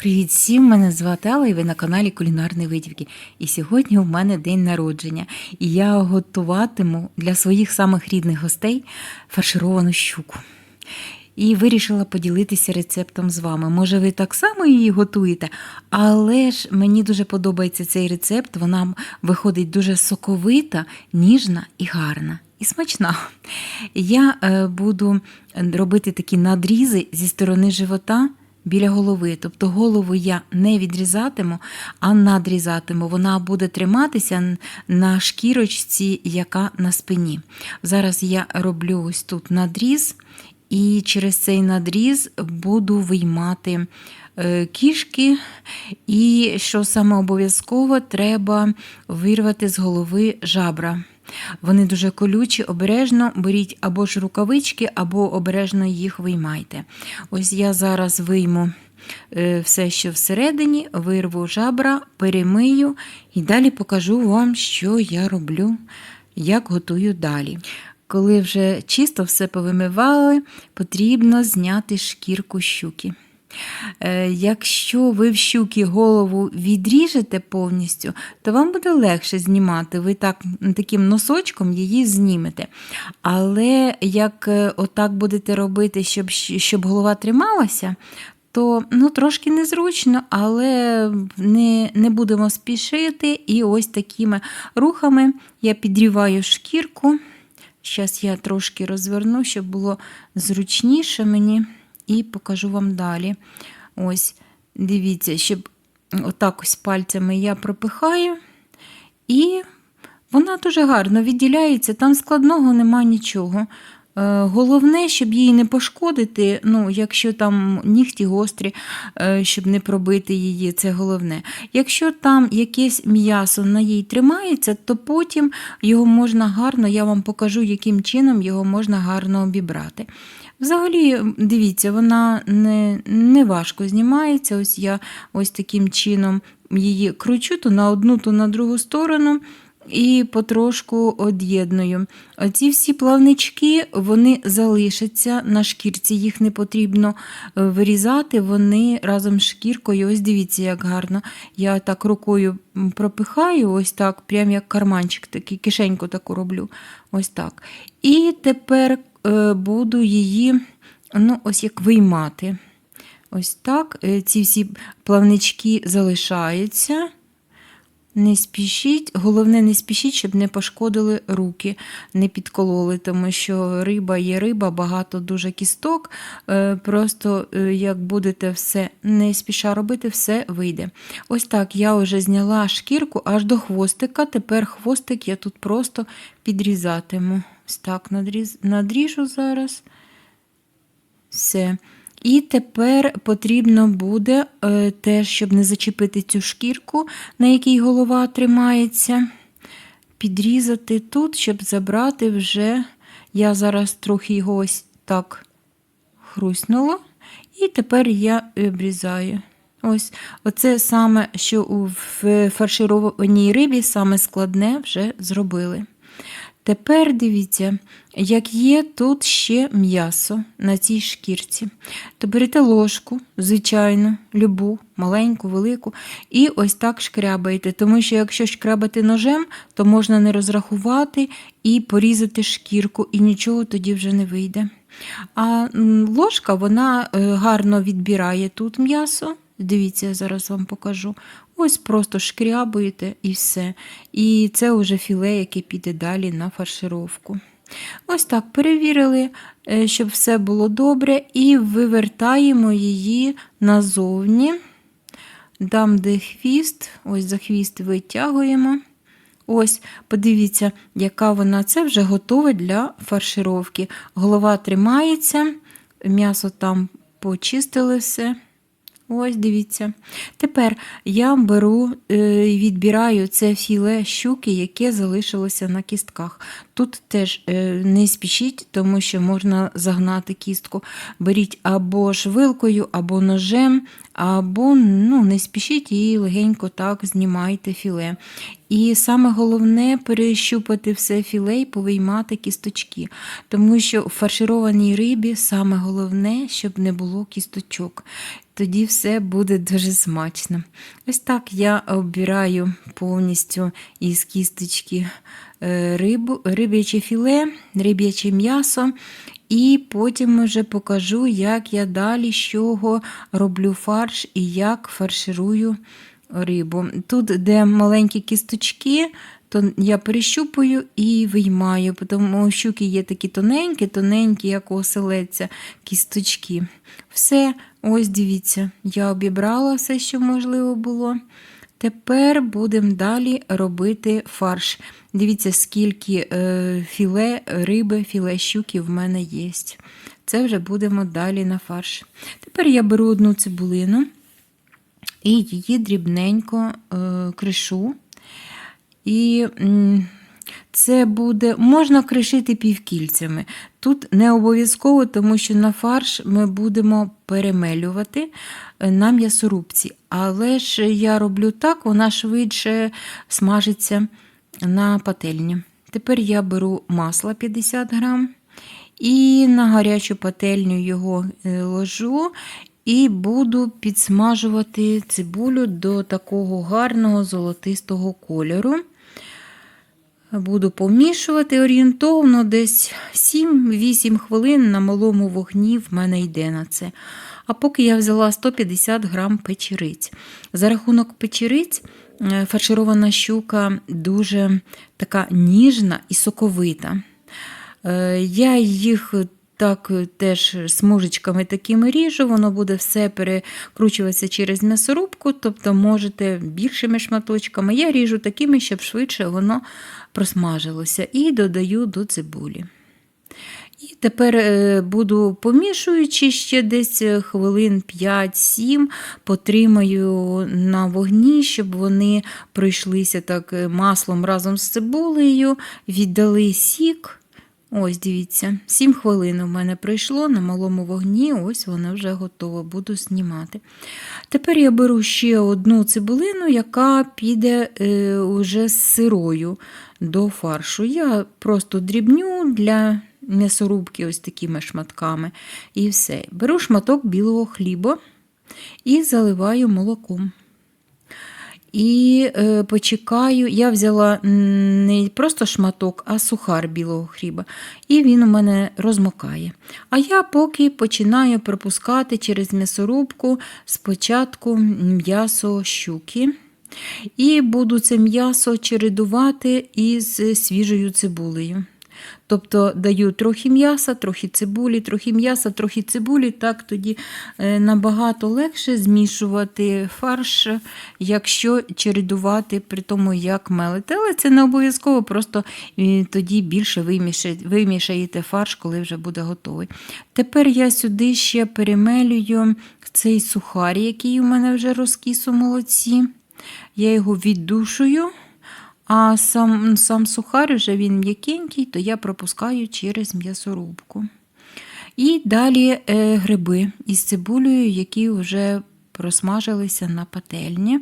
Привіт всім! Мене звати Алла і ви на каналі Кулінарні Витівки. І сьогодні у мене день народження. І я готуватиму для своїх самих рідних гостей фаршировану щуку. І вирішила поділитися рецептом з вами. Може, ви так само її готуєте, але ж мені дуже подобається цей рецепт. Вона виходить дуже соковита, ніжна і гарна. І смачна. Я е, буду робити такі надрізи зі сторони живота біля голови. Тобто голову я не відрізатиму, а надрізатиму. Вона буде триматися на шкірочці, яка на спині. Зараз я роблю ось тут надріз, і через цей надріз буду виймати е, кішки. І що саме обов'язково, треба вирвати з голови жабра. Вони дуже колючі, обережно беріть або ж рукавички, або обережно їх виймайте. Ось я зараз вийму е, все, що всередині, вирву жабра, перемию і далі покажу вам, що я роблю, як готую далі. Коли вже чисто все повимивали, потрібно зняти шкірку щуки. Е, Якщо ви в щуки голову відріжете повністю, то вам буде легше знімати. Ви так, таким носочком її знімете. Але як е, отак будете робити, щоб, щоб голова трималася, то ну, трошки незручно, але не, не будемо спішити. І ось такими рухами я підріваю шкірку. Зараз я трошки розверну, щоб було зручніше мені, і покажу вам далі. Ось, дивіться, щоб отак ось пальцями я пропихаю, і вона дуже гарно відділяється, там складного нема нічого. Е, Головне, щоб її не пошкодити, ну, якщо там нігті гострі, е, щоб не пробити її, це головне. Якщо там якесь м'ясо на їй тримається, то потім його можна гарно, я вам покажу, яким чином його можна гарно обібрати. Взагалі, дивіться, вона не, не важко знімається. Ось я ось таким чином її кручу то на одну, то на другу сторону. І потрошку од'єдную. Ці всі плавнички вони залишаться на шкірці, їх не потрібно е, вирізати, вони разом з шкіркою. Ось дивіться, як гарно. Я так рукою пропихаю, ось так, прям як карманчик, такий кишеньку таку роблю. Ось так. І тепер буду її ну, ось як виймати. Ось так. Е, Ці всі плавнички залишаються. Не спішіть, головне, не спішіть, щоб не пошкодили руки, не підкололи, тому що риба є риба, багато дуже кісток. Е, Просто е, як будете все не спіша робити, все вийде. Ось так я вже зняла шкірку аж до хвостика. Тепер хвостик я тут просто підрізатиму. Ось так надріз, надріжу зараз. Все. І тепер потрібно буде е, теж, щоб не зачепити цю шкірку, на якій голова тримається, підрізати тут, щоб забрати вже. Я зараз трохи його ось так хруснула. І тепер я обрізаю. Ось, оце саме, що в фаршированій рибі, саме складне вже зробили. Тепер дивіться, як є тут ще м'ясо на цій шкірці. То берете ложку, звичайно, любу, маленьку, велику, і ось так шкрябаєте. Тому що якщо шкрябати ножем, то можна не розрахувати і порізати шкірку, і нічого тоді вже не вийде. А ложка вона е, гарно відбирає тут м'ясо. Дивіться, я зараз вам покажу. Ось просто шкрябуєте і все. І це вже філе, яке піде далі на фаршировку. Ось так перевірили, е, щоб все було добре, і вивертаємо її назовні. Дам де хвіст, ось за хвіст витягуємо. Ось, подивіться, яка вона це вже готове для фаршировки. Голова тримається, м'ясо там почистили все. Ось, дивіться. Тепер я беру е, і відбираю це філе щуки, яке залишилося на кістках. Тут теж е, не спішіть, тому що можна загнати кістку. Беріть або швилкою, або ножем, або ну, не спішіть і легенько так знімайте філе. І саме головне перещупати все філе і повиймати кісточки. Тому що у фаршированій рибі саме головне, щоб не було кісточок. Тоді все буде дуже смачно. Ось так я обираю повністю із кісточки е, рибу, риб'яче філе, риб'яче м'ясо. І потім вже покажу, як я далі з чого роблю фарш і як фарширую рибу. Тут, де маленькі кісточки, то я перещупую і виймаю, тому щуки є такі тоненькі, тоненькі, як у оселедця, кісточки. Все, ось дивіться, я обібрала все, що можливо було. Тепер будемо далі робити фарш. Дивіться, скільки е, філе риби, філе щуки в мене є. Це вже будемо далі на фарш. Тепер я беру одну цибулину і її дрібненько е, кришу. І це буде, можна кришити півкільцями. Тут не обов'язково, тому що на фарш ми будемо перемелювати е, на м'ясорубці. Але ж я роблю так, вона швидше смажиться на пательні. Тепер я беру масло 50 грам і на гарячу пательню його е, ложу. І буду підсмажувати цибулю до такого гарного золотистого кольору. Буду помішувати орієнтовно десь 7-8 хвилин на малому вогні в мене йде на це. А поки я взяла 150 грам печериць. За рахунок печериць е, фарширована щука дуже така ніжна і соковита. Е, Я їх так теж смужечками такими ріжу, воно буде все перекручуватися через м'ясорубку, тобто можете більшими шматочками. Я ріжу такими, щоб швидше воно просмажилося, і додаю до цибулі. І тепер е, буду помішуючи ще десь хвилин 5-7, потримаю на вогні, щоб вони пройшлися так е, маслом разом з цибулею, віддали сік. Ось, дивіться, 7 хвилин у мене пройшло на малому вогні, ось вона вже готова, буду знімати. Тепер я беру ще одну цибулину, яка піде е, уже з сирою до фаршу. Я просто дрібню для м'ясорубки ось такими шматками. І все. Беру шматок білого хліба і заливаю молоком. І е, почекаю, я взяла не просто шматок, а сухар білого хліба. І він у мене розмокає. А я поки починаю пропускати через м'ясорубку спочатку м'ясо щуки. І буду це м'ясо чередувати із свіжою цибулею. Тобто даю трохи м'яса, трохи цибулі, трохи м'яса, трохи цибулі. Так тоді е, набагато легше змішувати фарш, якщо чередувати при тому, як мелити. Але це не обов'язково, просто е, тоді більше вимішаєте фарш, коли вже буде готовий. Тепер я сюди ще перемелюю цей сухар, який у мене вже розкіс у молоці. Я його віддушую. А сам сам сухар вже він м'якенький, то я пропускаю через м'ясорубку. І далі е, гриби із цибулею, які вже просмажилися на пательні.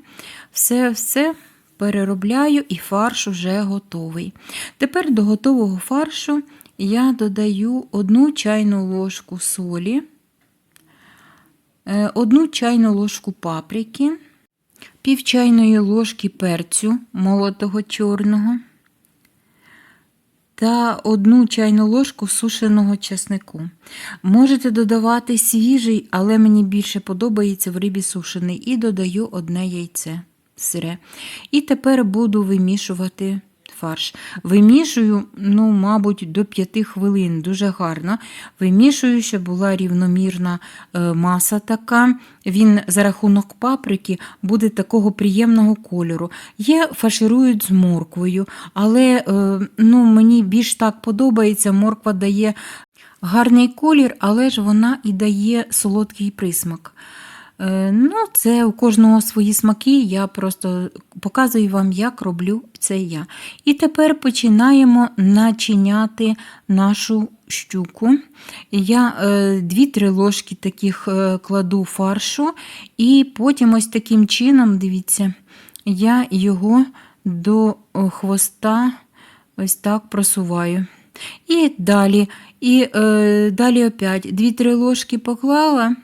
Все все переробляю і фарш вже готовий. Тепер до готового фаршу я додаю одну чайну ложку солі, е, одну чайну ложку паприки пів чайної ложки перцю молотого чорного та одну чайну ложку сушеного чеснику. Можете додавати свіжий, але мені більше подобається в рибі сушений, і додаю одне яйце сире. І тепер буду вимішувати фарш. Вимішую, ну, мабуть, до 5 хвилин, дуже гарно. Вимішую, щоб була рівномірна е, маса така. Він за рахунок паприки буде такого приємного кольору. Є фарширують з морквою, але е, ну, мені більш так подобається, морква дає гарний колір, але ж вона і дає солодкий присмак. Е, ну, Це у кожного свої смаки, я просто показую вам, як роблю це я. І тепер починаємо начиняти нашу щуку. Я 2-3 е, ложки таких е, кладу фаршу, і потім ось таким чином, дивіться, я його до хвоста ось так просуваю. І далі, і е, далі опять 2-3 ложки поклала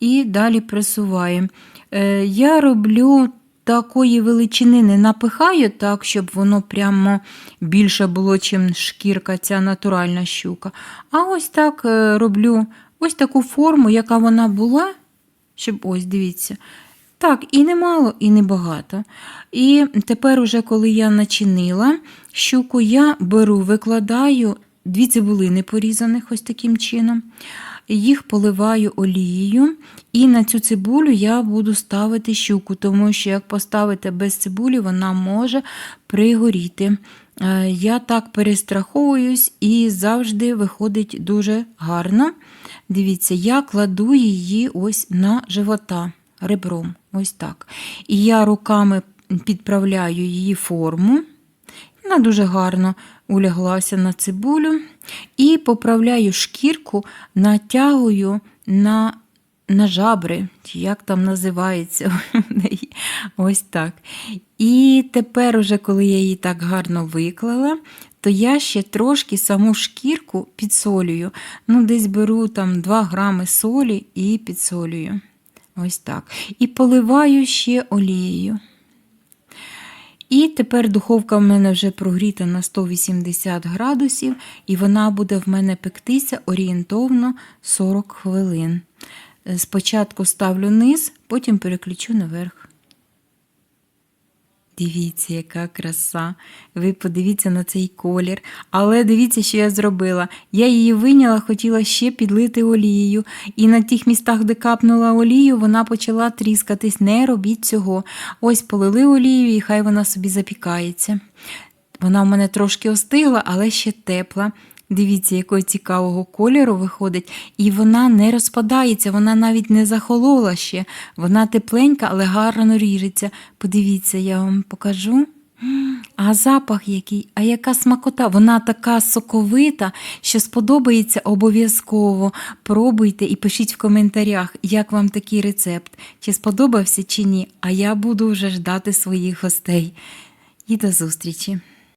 і далі просуваю. Е, я роблю такої величини не напихаю так, щоб воно прямо більше було, чим шкірка, ця натуральна щука. А ось так е, роблю ось таку форму, яка вона була, щоб ось дивіться. Так, і немало, і небагато. І тепер, уже коли я начинила щуку, я беру, викладаю дві цибулини порізаних ось таким чином. Їх поливаю олією, і на цю цибулю я буду ставити щуку, тому що як поставити без цибулі, вона може пригоріти. Е, Я так перестраховуюсь і завжди виходить дуже гарно. Дивіться, я кладу її ось на живота ребром. Ось так. І я руками підправляю її форму. Вона дуже гарно уляглася на цибулю. І поправляю шкірку, натягую на, на жабри, як там називається. Ось так. І тепер, уже, коли я її так гарно виклала, то я ще трошки саму шкірку підсолюю. Ну, десь беру там 2 грами солі і підсолюю. Ось так. І поливаю ще олією. І тепер духовка в мене вже прогріта на 180 градусів, і вона буде в мене пектися орієнтовно 40 хвилин. Е, Спочатку ставлю низ, потім переключу наверх. Дивіться, яка краса. Ви подивіться на цей колір. Але дивіться, що я зробила. Я її виняла, хотіла ще підлити олією. І на тих містах, де капнула олію, вона почала тріскатись. Не робіть цього. Ось полили олію, і хай вона собі запікається. Вона в мене трошки остигла, але ще тепла. Дивіться, якого цікавого кольору виходить, і вона не розпадається, вона навіть не захолола ще. Вона тепленька, але гарно ріжеться. Подивіться, я вам покажу. А запах який, а яка смакота. Вона така соковита, що сподобається обов'язково. Пробуйте і пишіть в коментарях, як вам такий рецепт, чи сподобався чи ні. А я буду вже ждати своїх гостей. І до зустрічі!